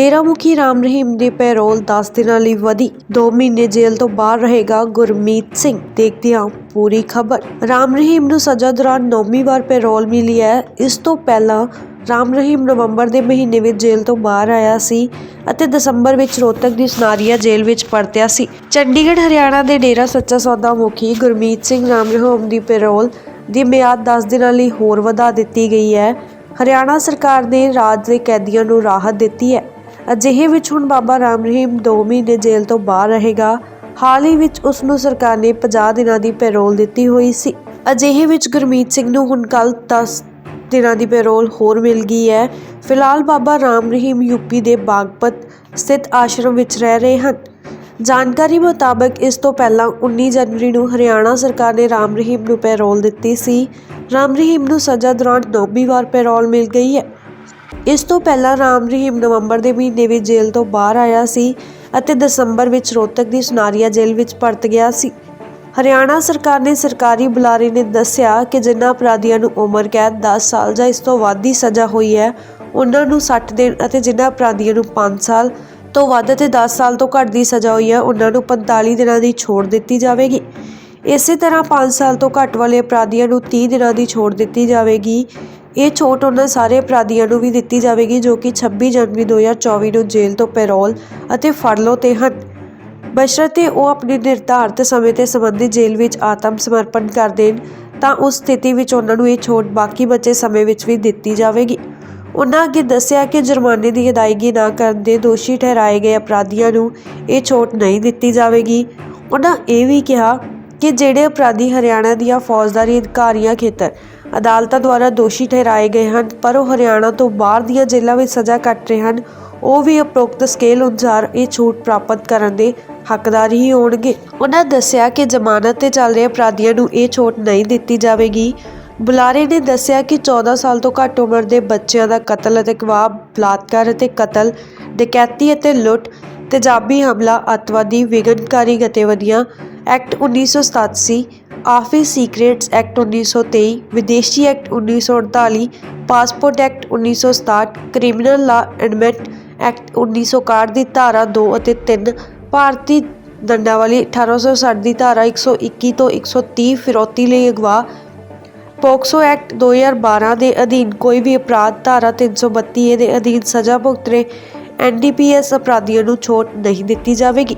ਡੇਰਾ ਮੁਖੀ ਰਾਮ ਰਹੀਮ ਦੀ ਪੈਰੋਲ 10 ਦਿਨਾਂ ਲਈ ਵਧੀ। 2 ਮਹੀਨੇ ਜੇਲ੍ਹ ਤੋਂ ਬਾਹਰ ਰਹੇਗਾ ਗੁਰਮੀਤ ਸਿੰਘ, ਦੇਖਦੇ ਹਾਂ ਪੂਰੀ ਖਬਰ। ਰਾਮ ਰਹੀਮ ਨੂੰ ਸਜ਼ਾ ਦੌਰਾਨ ਨੌਵੀਂ ਵਾਰ ਪੈਰੋਲ ਮਿਲੀ ਹੈ। ਇਸ ਤੋਂ ਪਹਿਲਾਂ ਰਾਮ ਰਹੀਮ ਨਵੰਬਰ ਦੇ ਮਹੀਨੇ ਵਿੱਚ ਜੇਲ੍ਹ ਤੋਂ ਬਾਹਰ ਆਇਆ ਸੀ ਅਤੇ ਦਸੰਬਰ ਵਿੱਚ ਰੋਹਤਕ ਦੀ ਸਨਾਰੀਆ ਜੇਲ੍ਹ ਵਿੱਚ ਪਰਤਿਆ ਸੀ। ਚੰਡੀਗੜ੍ਹ, ਹਰਿਆਣਾ ਦੇ ਡੇਰਾ ਸੱਚਾ ਸੌਦਾ ਮੁਖੀ ਗੁਰਮੀਤ ਸਿੰਘ ਰਾਮ ਰਹੀਮ ਦੀ ਪੈਰੋਲ ਦੀ ਮਿਆਦ 10 ਦਿਨਾਂ ਲਈ ਹੋਰ ਵਧਾ ਦਿੱਤੀ ਗਈ ਹੈ। ਹਰਿਆਣਾ ਸਰਕਾਰ ਨੇ ਰਾਜ ਦੇ ਕੈਦੀਆਂ ਨੂੰ ਰਾਹਤ ਦਿੱਤੀ ਹੈ। ਅਜਿਹੇ ਵਿੱਚ ਹੁਣ ਬਾਬਾ ਰਾਮ ਰਹੀਮ 2 ਮਹੀਨੇ ਜੇਲ੍ਹ ਤੋਂ ਬਾਹਰ ਰਹੇਗਾ। ਹਾਲ ਹੀ ਵਿੱਚ ਉਸ ਨੂੰ ਸਰਕਾਰ ਨੇ 50 ਦਿਨਾਂ ਦੀ ਪੈਰੋਲ ਦਿੱਤੀ ਹੋਈ ਸੀ। ਅਜਿਹੇ ਵਿੱਚ ਗੁਰਮੀਤ ਸਿੰਘ ਨੂੰ ਹੁਣ ਕੱਲ 10 ਦਿਨਾਂ ਦੀ ਪੈਰੋਲ ਹੋਰ ਮਿਲ ਗਈ ਹੈ। ਫਿਲਹਾਲ ਬਾਬਾ ਰਾਮ ਰਹੀਮ ਯੂਪੀ ਦੇ ਬਾਗਪਤ ਸਥਿਤ ਆਸ਼ਰਮ ਵਿੱਚ ਰਹਿ ਰਹੇ ਹਨ। ਜਾਣਕਾਰੀ ਮੁਤਾਬਕ ਇਸ ਤੋਂ ਪਹਿਲਾਂ 19 ਜਨਵਰੀ ਨੂੰ ਹਰਿਆਣਾ ਸਰਕਾਰ ਨੇ ਰਾਮ ਰਹੀਮ ਨੂੰ ਪੈਰੋਲ ਦਿੱਤੀ ਸੀ। ਰਾਮ ਰਹੀਮ ਨੂੰ ਸਜ਼ਾ ਦੌਰਾਨ ਨੌਵੀਂ ਵਾਰ ਪੈਰੋਲ ਮਿਲ ਗਈ ਹੈ। ਇਸ ਤੋਂ ਪਹਿਲਾਂ ਰਾਮ ਰਹੀਮ ਨਵੰਬਰ ਦੇ ਮਹੀਨੇ ਵਿੱਚ ਜੇਲ੍ਹ ਤੋਂ ਬਾਹਰ ਆਇਆ ਸੀ ਅਤੇ ਦਸੰਬਰ ਵਿੱਚ ਰੋਹਤਕ ਦੀ ਸੁਨਾਰੀਆ ਜੇਲ੍ਹ ਵਿੱਚ ਪਰਤ ਗਿਆ ਸੀ। ਹਰਿਆਣਾ ਸਰਕਾਰ ਨੇ ਸਰਕਾਰੀ ਬੁਲਾਰੇ ਨੇ ਦੱਸਿਆ ਕਿ ਜਿਨ੍ਹਾਂ ਅਪਰਾਧੀਆਂ ਨੂੰ ਉਮਰ ਕੈਦ 10 ਸਾਲ ਜਾਂ ਇਸ ਤੋਂ ਵੱਧ ਦੀ ਸਜ਼ਾ ਹੋਈ ਹੈ, ਉਹਨਾਂ ਨੂੰ 60 ਦਿਨ ਅਤੇ ਜਿਨ੍ਹਾਂ ਅਪਰਾਧੀਆਂ ਨੂੰ 5 ਸਾਲ ਤੋਂ ਵੱਧ ਅਤੇ 10 ਸਾਲ ਤੋਂ ਘੱਟ ਦੀ ਸਜ਼ਾ ਹੋਈ ਹੈ, ਉਹਨਾਂ ਨੂੰ 45 ਦਿਨਾਂ ਦੀ ਛੋਟ ਦਿੱਤੀ ਜਾਵੇਗੀ। ਇਸੇ ਤਰ੍ਹਾਂ 5 ਸਾਲ ਤੋਂ ਘੱਟ ਵਾਲੇ ਅਪਰਾਧੀਆਂ ਨੂੰ 30 ਦਿਨਾਂ ਦੀ ਛੋਟ ਦਿੱਤੀ ਜਾਵੇਗੀ। ਇਹ ਛੋਟ ਉਹਨਾਂ ਸਾਰੇ ਅਪਰਾਧੀਆਂ ਨੂੰ ਵੀ ਦਿੱਤੀ ਜਾਵੇਗੀ ਜੋ ਕਿ 26 ਜਨਵਰੀ 2024 ਨੂੰ ਜੇਲ੍ਹ ਤੋਂ ਪੈਰੋਲ ਅਤੇ ਫੜਲੋ ਤੇ ਹਨ। ਬਸ਼ਰਤੇ ਉਹ ਆਪਣੇ ਨਿਰਧਾਰਤ ਸਮੇਂ ਤੇ ਸੰਬੰਧਿਤ ਜੇਲ੍ਹ ਵਿੱਚ ਆਤਮ ਸਮਰਪਣ ਕਰ ਦੇਣ, ਤਾਂ ਉਸ ਸਥਿਤੀ ਵਿੱਚ ਉਹਨਾਂ ਨੂੰ ਇਹ ਛੋਟ ਬਾਕੀ ਬਚੇ ਸਮੇਂ ਵਿੱਚ ਵੀ ਦਿੱਤੀ ਜਾਵੇਗੀ। ਉਹਨਾਂ ਅੱਗੇ ਦੱਸਿਆ ਕਿ ਜੁਰਮਾਨੇ ਦੀ ਅਦਾਇਗੀ ਨਾ ਕਰਨ ਦੇ ਦੋਸ਼ੀ ਠਹਿਰਾਏ ਗਏ ਅਪਰਾਧੀਆਂ ਨੂੰ ਇਹ ਛੋਟ ਨਹੀਂ ਦਿੱਤੀ ਜਾਵੇਗੀ। ਉਹਨਾਂ ਇਹ ਵੀ ਕਿਹਾ ਕਿ ਜਿਹੜੇ ਅਪਰਾਧੀ ਹਰਿਆਣਾ ਦੀਆਂ ਫੌਜਦਾਰੀ ਅਧਿਕਾਰੀਆਂ ਖੇਤਰ ਅਦਾਲਤਾਂ ਦੁਆਰਾ ਦੋਸ਼ੀ ਠਹਿਰਾਏ ਗਏ ਹਨ, ਪਰ ਉਹ ਹਰਿਆਣਾ ਤੋਂ ਬਾਹਰ ਦੀਆਂ ਜੇਲ੍ਹਾਂ ਵਿੱਚ ਸਜ਼ਾ ਕੱਟ ਰਹੇ ਹਨ, ਉਹ ਵੀ ਉਪਰੋਕਤ ਸਕੇਲ ਅਨੁਸਾਰ ਇਹ ਛੂਟ ਪ੍ਰਾਪਤ ਕਰਨ ਦੇ ਹੱਕਦਾਰ ਹੀ ਹੋਣਗੇ। ਉਹਨਾਂ ਦੱਸਿਆ ਕਿ ਜ਼ਮਾਨਤ ਤੇ ਚੱਲ ਰਹੇ ਅਪਰਾਧੀਆਂ ਨੂੰ ਇਹ ਛੋਟ ਨਹੀਂ ਦਿੱਤੀ ਜਾਵੇਗੀ। ਬੁਲਾਰੇ ਨੇ ਦੱਸਿਆ ਕਿ 14 ਸਾਲ ਤੋਂ ਘੱਟ ਉਮਰ ਦੇ ਬੱਚਿਆਂ ਦਾ ਕਤਲ ਅਤੇ ਗਵਾਹ ਬਲਾਤਕਾਰ ਅਤੇ ਕਤਲ, ਡਕੈਤੀ ਅਤੇ ਲੁੱਟ, ਤੇਜ਼ਾਬੀ ਹਮਲਾ, ਅੱਤਵਾਦੀ ਵਿਘਨਕਾਰੀ ਗਤੀਵਿਧੀਆਂ ਐਕਟ 1987 ਆਫਿਸ ਸੀਕ੍ਰੇਟਸ ਐਕਟ 1923 ਵਿਦੇਸ਼ੀ ਐਕਟ 1948 ਪਾਸਪੋਰਟ ਐਕਟ 1967 ਕ੍ਰਿਮੀਨਲ ਲਾ ਐਂਡਮੈਂਟ ਐਕਟ 1961 ਦੀ ਧਾਰਾ 2 ਅਤੇ 3 ਭਾਰਤੀ ਦੰਡਾਵਲੀ 1860 ਦੀ ਧਾਰਾ 121 ਤੋਂ 130 ਫਿਰੌਤੀ ਲਈ ਅਗਵਾ। ਪੋਕਸੋ ਐਕਟ 2012 ਦੇ ਅਧੀਨ ਕੋਈ ਵੀ ਅਪਰਾਧ ਧਾਰਾ 332 ਏ ਦੇ ਅਧੀਨ ਸਜ਼ਾ ਭੁਗਤ ਰਹੇ ਐਨਡੀਪੀਐਸ ਅਪਰਾਧੀਆਂ ਨੂੰ ਛੋਟ ਨਹੀਂ ਦਿੱਤੀ ਜਾਵੇਗੀ।